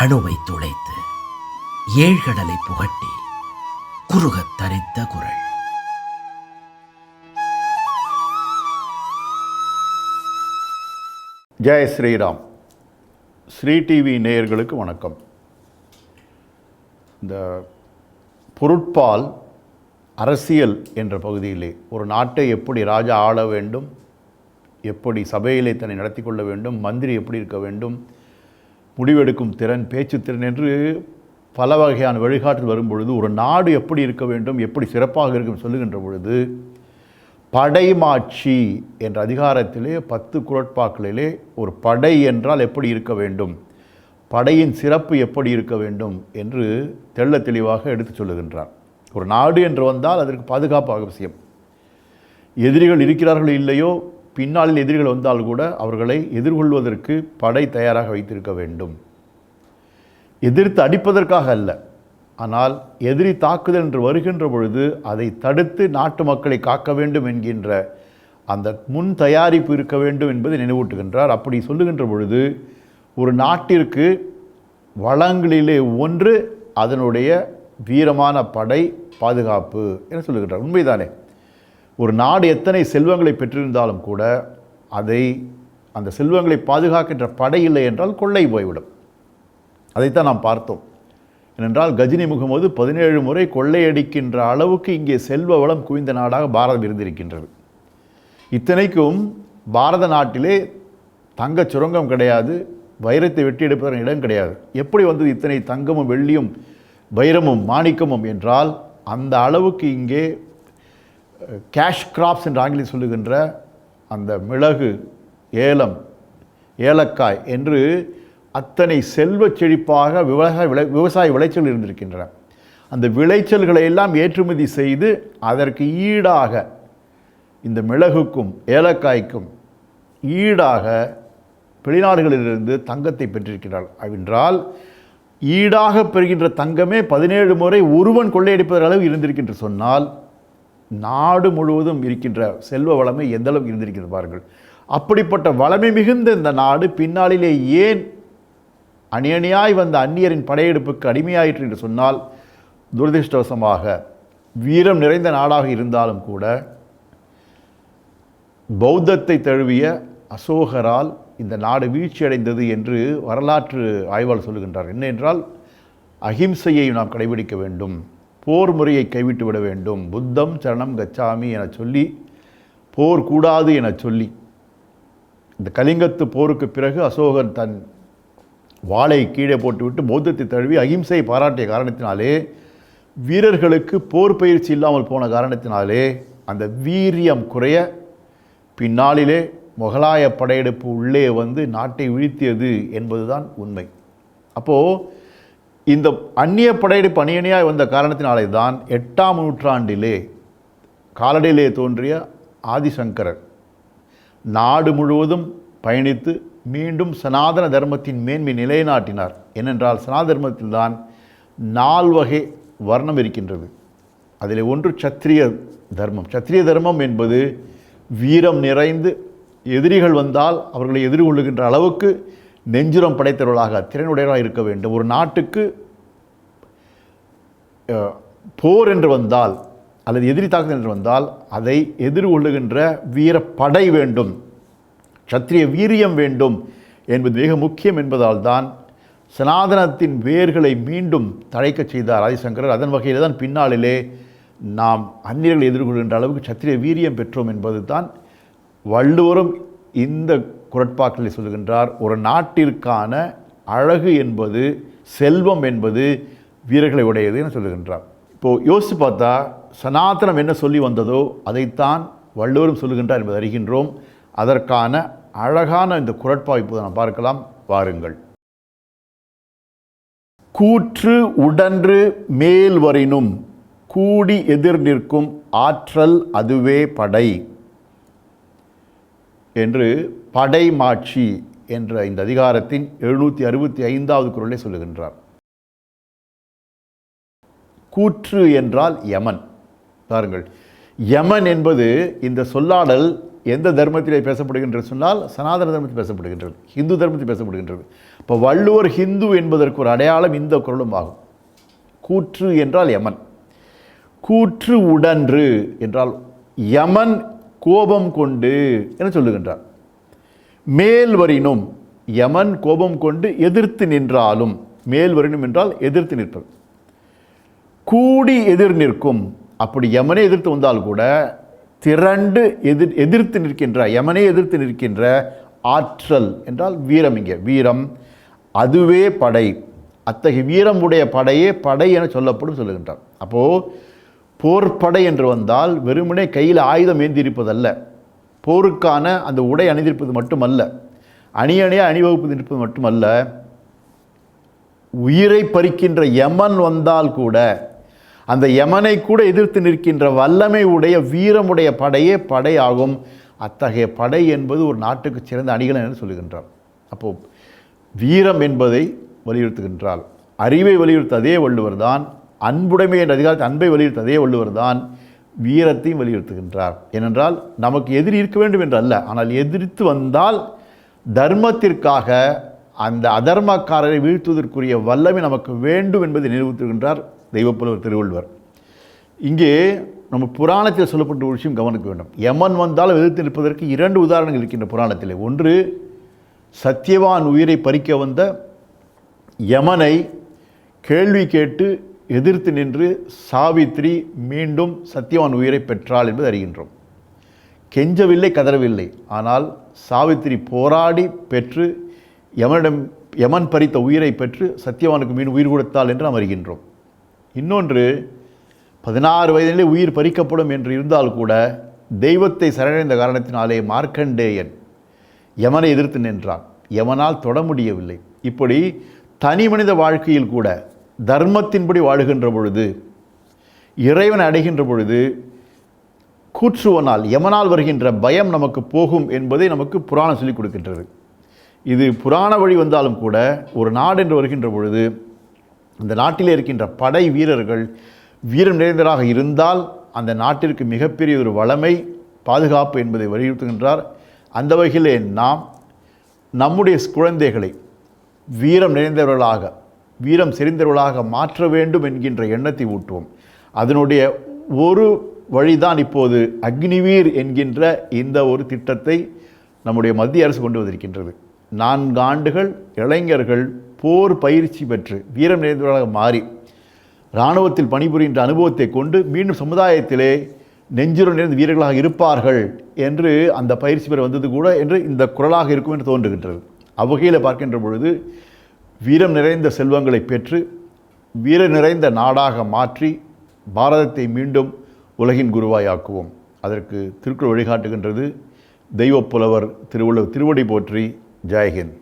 அணுவை துளைத்து ஏழ்கடலை புகட்டி குறுகத் தரித்த குரல். ஜெய ஸ்ரீராம். ஸ்ரீ டிவி நேயர்களுக்கு வணக்கம். இந்த பொருட்பால் அரசியல் என்ற பகுதியிலே ஒரு நாட்டை எப்படி ராஜா ஆள வேண்டும் எப்படி சபையிலே தன்னை நடத்தி கொள்ள வேண்டும் மந்திரி எப்படி இருக்க வேண்டும் முடிவெடுக்கும் திறன் பேச்சு திறன் என்று பல வகையான வழிகாட்டல் வரும்பொழுது ஒரு நாடு எப்படி இருக்க வேண்டும் எப்படி சிறப்பாக இருக்கும் சொல்லுகின்ற பொழுது படைமாட்சி என்ற அதிகாரத்திலே பத்து குரட்பாக்களிலே ஒரு படை என்றால் எப்படி இருக்க வேண்டும் படையின் சிறப்பு எப்படி இருக்க வேண்டும் என்று தெள்ள தெளிவாக எடுத்துச் சொல்லுகின்றார். ஒரு நாடு என்று வந்தால் அதற்கு பாதுகாப்பு அவசியம். எதிரிகள் இருக்கிறார்கள் இல்லையோ பின்னாளில் எதிரிகள் வந்தால் கூட அவர்களை எதிர்கொள்வதற்கு படை தயாராக வைத்திருக்க வேண்டும். எதிர்த்து அடிப்பதற்காக அல்ல. ஆனால் எதிரி தாக்குதல் என்று வருகின்ற பொழுது அதை தடுத்து நாட்டு மக்களை காக்க வேண்டும் என்கின்ற அந்த முன் தயாரிப்பு இருக்க வேண்டும் என்பதை நினைவூட்டுகின்றார். அப்படி சொல்லுகின்ற பொழுது ஒரு நாட்டிற்கு வளங்களிலே ஒன்று அதனுடைய வீரமான படை பாதுகாப்பு என சொல்லுகின்றார். உண்மைதானே? ஒரு நாடு எத்தனை செல்வங்களை பெற்றிருந்தாலும் கூட அதை அந்த செல்வங்களை பாதுகாக்கின்ற படை இல்லை என்றால் கொள்ளை போய்விடும். அதைத்தான் நாம் பார்த்தோம். ஏனென்றால் கஜினி முகமது பதினேழு முறை கொள்ளையடிக்கின்ற அளவுக்கு இங்கே செல்வ வளம் குவிந்த நாடாக பாரதம் இருந்திருக்கின்றது. இத்தனைக்கும் பாரத நாட்டிலே தங்கச் சுரங்கம் கிடையாது வைரத்தை வெட்டி எடுப்பதற்கு இடம் கிடையாது. எப்படி வந்தது இத்தனை தங்கமும் வெள்ளியும் வைரமும் மாணிக்கமும் என்றால் அந்த அளவுக்கு இங்கே கேஷ் கிராப்ஸ் என்று ஆங்கிலம் சொல்லுகின்ற அந்த மிளகு ஏலம் ஏலக்காய் என்று அத்தனை செல்வச் செழிப்பாக விவசாய விளை விவசாய விளைச்சல் இருந்திருக்கின்றன. அந்த விளைச்சல்களை எல்லாம் ஏற்றுமதி செய்து அதற்கு ஈடாக இந்த மிளகுக்கும் ஏலக்காய்க்கும் ஈடாக வெளிநாடுகளிலிருந்து தங்கத்தை பெற்றிருக்கிறார்கள் என்றால் ஈடாக பெறுகின்ற தங்கமே பதினேழு முறை ஒருவன் கொள்ளையடிப்பதற்கு அளவு இருந்திருக்கின்ற சொன்னால் நாடு முழுவதும் இருக்கின்ற செல்வ வளமை எந்தளவுக்கு இருந்திருக்கிறது பாருங்கள். அப்படிப்பட்ட வளமை மிகுந்த இந்த நாடு பின்னாளிலே ஏன் அணியணியாய் வந்த அந்நியரின் படையெடுப்புக்கு அடிமையாயிற்று என்று சொன்னால் துரதிருஷ்டவசமாக வீரம் நிறைந்த நாடாக இருந்தாலும் கூட பௌத்தத்தை தழுவிய அசோகரால் இந்த நாடு வீழ்ச்சியடைந்தது என்று வரலாற்று ஆய்வாளர் சொல்லுகின்றார். என்ன என்றால் அகிம்சையை நாம் கடைபிடிக்க வேண்டும். போர் முறையை கைவிட்டு விட வேண்டும். புத்தம் சரணம் கச்சாமி என சொல்லி போர் கூடாது என சொல்லி. இந்த கலிங்கத்து போருக்கு பிறகு அசோகன் தன் வாளை கீழே போட்டுவிட்டு பௌத்தத்தை தழுவி அகிம்சையை பாராட்டிய காரணத்தினாலே வீரர்களுக்கு போர் பயிற்சி இல்லாமல் போன காரணத்தினாலே அந்த வீரியம் குறைய பின்னாளிலே முகலாய படையெடுப்பு உள்ளே வந்து நாட்டை வீழ்த்தியது என்பதுதான் உண்மை. அப்போது இந்த அந்நிய படையெடுப்பு அணியணியாய் வந்த காரணத்தினாலே தான் எட்டாம் நூற்றாண்டிலே காலடியிலே தோன்றிய ஆதிசங்கரர் நாடு முழுவதும் பயணித்து மீண்டும் சனாதன தர்மத்தின் மேன்மை நிலைநாட்டினார். ஏனென்றால் சனாதன தர்மத்தில்தான் நால்வகை வர்ணம் இருக்கின்றது. அதில் ஒன்று சத்திரிய தர்மம். சத்திரிய தர்மம் என்பது வீரம் நிறைந்து எதிரிகள் வந்தால் அவர்களை எதிர்கொள்ளுகின்ற அளவுக்கு நெஞ்சுரம் படைத்தவர்களாக திறனுடையவராக இருக்க வேண்டும். ஒரு நாட்டுக்கு போர் என்று வந்தால் அல்லது எதிரி தாக்குதல் என்று வந்தால் அதை எதிர்கொள்ளுகின்ற வீர படை வேண்டும். சத்திரிய வீரியம் வேண்டும் என்பது மிக முக்கியம் என்பதால் தான் சனாதனத்தின் வேர்களை மீண்டும் தழைக்கச் செய்தார் ஆதிசங்கரர். அதன் வகையில் தான் பின்னாளிலே நாம் அந்நியர்களை எதிர்கொள்கின்ற அளவுக்கு சத்திரிய வீரியம் பெற்றோம் என்பது தான் வள்ளுவரும் இந்த குரட்பாக்களை சொல்கின்றார் ஒரு நாட்டிற்கான அழகு என்பது செல்வம் என்பது வீரர்களை உடையது என சொல்லுகின்றார். இப்போது யோசித்து பார்த்தா சனாதனம் என்ன சொல்லி வந்ததோ அதைத்தான் வள்ளுவரும் சொல்லுகின்றார் என்பதை அறிகின்றோம். அதற்கான அழகான இந்த குரட்பா இப்போது நாம் பார்க்கலாம். வாருங்கள். கூற்று உடன்று மேல் வரினும் கூடி எதிர் நிற்கும் ஆற்றல் அதுவே படை. என்று படைமாட்சி என்ற இந்த அதிகாரத்தின் எழுநூற்றி அறுபத்தி ஐந்தாவது குரலை சொல்லுகின்றார். கூற்று என்றால் யமன். பாருங்கள் யமன் என்பது இந்த சொல்லாடல் எந்த தர்மத்திலே பேசப்படுகின்றது சொன்னால் சனாதன தர்மத்தில் பேசப்படுகின்றது ஹிந்து தர்மத்தில் பேசப்படுகின்றது. இப்போ வள்ளுவர் ஹிந்து என்பதற்கு ஒரு அடையாளம் இந்த குரலும் ஆகும். கூற்று என்றால் யமன். கூற்று உடன்று என்றால் யமன் கோபம் கொண்டு என சொல்லுகின்றார்? மேல் வரினும் யமன் கோபம் கொண்டு எதிர்த்து நின்றாலும் மேல் வரினும் என்றால் எதிர்த்து நிற்பது கூடி எதிர் நிற்கும் அப்படி யமனே எதிர்த்து வந்தால் கூட திரண்டு எதிர் எதிர்த்து நிற்கின்ற யமனே எதிர்த்து நிற்கின்ற ஆற்றல் என்றால் வீரம் இங்கே. வீரம் அதுவே படை. அத்தகைய வீரம் உடைய படையே படை என சொல்லப்படும் சொல்லுகின்றார். அப்போது போர்ப்படை என்று வந்தால் வெறுமனே கையில் ஆயுதம் ஏந்தியிருப்பதல்ல போருக்கான அந்த உடை அணிந்திருப்பது மட்டுமல்ல. அணி அணியாக இருப்பது மட்டுமல்ல. உயிரை பறிக்கின்ற யமன் வந்தால் கூட அந்த யமனை கூட எதிர்த்து நிற்கின்ற வல்லமை உடைய வீரமுடைய படையே படை ஆகும். அத்தகைய படை என்பது ஒரு நாட்டுக்கு சிறந்த அணிகள் என்று சொல்லுகின்றார். அப்போது வீரம் என்பதை வலியுறுத்துகின்றாள் அறிவை வலியுறுத்த அதே வள்ளுவர் தான் அன்புடைமை என்ற அதிகாரத்தை அன்பை வலியுறுத்த அதே வள்ளுவர் தான் வீரத்தையும் வலியுறுத்துகின்றார். ஏனென்றால் நமக்கு எதிரி இருக்க வேண்டும் என்று அல்ல ஆனால் எதிர்த்து வந்தால் தர்மத்திற்காக அந்த அதர்மக்காரரை வீழ்த்துவதற்குரிய வல்லமை நமக்கு வேண்டும் என்பதை நினைவுறுத்துகின்றார் தெய்வப்புலவர் திருவள்ளுவர். இங்கே நம்ம புராணத்தில் சொல்லப்பட்ட ஒரு விஷயம் கவனிக்க வேண்டும். யமன் வந்தாலும் எதிர்த்து நிற்பதற்கு இரண்டு உதாரணங்கள் இருக்கின்ற புராணத்தில். ஒன்று சத்தியவான் உயிரை பறிக்க வந்த யமனை கேள்வி கேட்டு எதிர்த்து நின்று சாவித்ரி மீண்டும் சத்தியவான் உயிரை பெற்றாள் என்பது அறிகின்றோம். கெஞ்சவில்லை கதறவில்லை. ஆனால் சாவித்திரி போராடி பெற்று யமனிடம் யமன் பறித்த உயிரை பெற்று சத்தியவானுக்கு மீன் உயிர் கொடுத்தாள் என்று நாம் அறிகின்றோம். இன்னொன்று பதினாறு வயதிலே உயிர் பறிக்கப்படும் என்று இருந்தால் கூட தெய்வத்தை சரணடைந்த காரணத்தினாலே மார்க்கண்டேயன் யமனை எதிர்த்து நின்றான். யமனால் தொட முடியவில்லை. இப்படி தனி மனித வாழ்க்கையில் கூட தர்மத்தின்படி வாழுகின்ற பொழுது இறைவன் அடைகின்ற பொழுது கூற்றுவனால் எமனால் வருகின்ற பயம் நமக்கு போகும் என்பதை நமக்கு புராணம் சொல்லிக் கொடுக்கின்றது. இது புராண வழி வந்தாலும் கூட ஒரு நாடு என்று வருகின்ற பொழுது அந்த நாட்டிலே இருக்கின்ற படை வீரர்கள் வீரம் நிறைந்தராக இருந்தால் அந்த நாட்டிற்கு மிகப்பெரிய ஒரு வளமை பாதுகாப்பு என்பதை வலியுறுத்துகின்றார். அந்த வகையிலே நாம் நம்முடைய குழந்தைகளை வீரம் நிறைந்தவர்களாக வீரம் செறிந்தவர்களாக மாற்ற வேண்டும் என்கின்ற எண்ணத்தை ஊட்டுவோம். அதனுடைய ஒரு வழிதான் இப்போது அக்னிவீர் என்கின்ற இந்த ஒரு திட்டத்தை நம்முடைய மத்திய அரசு கொண்டு வந்திருக்கின்றது. நான்கு ஆண்டுகள் இளைஞர்கள் போர் பயிற்சி பெற்று வீரம் நிறைந்தவர்களாக மாறி இராணுவத்தில் பணிபுரிகின்ற அனுபவத்தை கொண்டு மீண்டும் சமுதாயத்திலே நெஞ்சுரம் நிறைந்த வீரர்களாக இருப்பார்கள் என்று அந்த பயிற்சி பெற வந்தது கூட என்று இந்த குரலாக இருக்கும் என்று தோன்றுகின்றது. அவ்வகையில் பார்க்கின்ற பொழுது வீரம் நிறைந்த செல்வங்களை பெற்று வீர நிறைந்த நாடாக மாற்றி பாரதத்தை மீண்டும் உலகின் குருவாயாக்குவோம். அதற்கு திருக்குறள் வழிகாட்டுகின்றது. தெய்வப்புலவர் திருவள்ளுவர் திருவடி போற்றி. ஜெயஹிந்த்.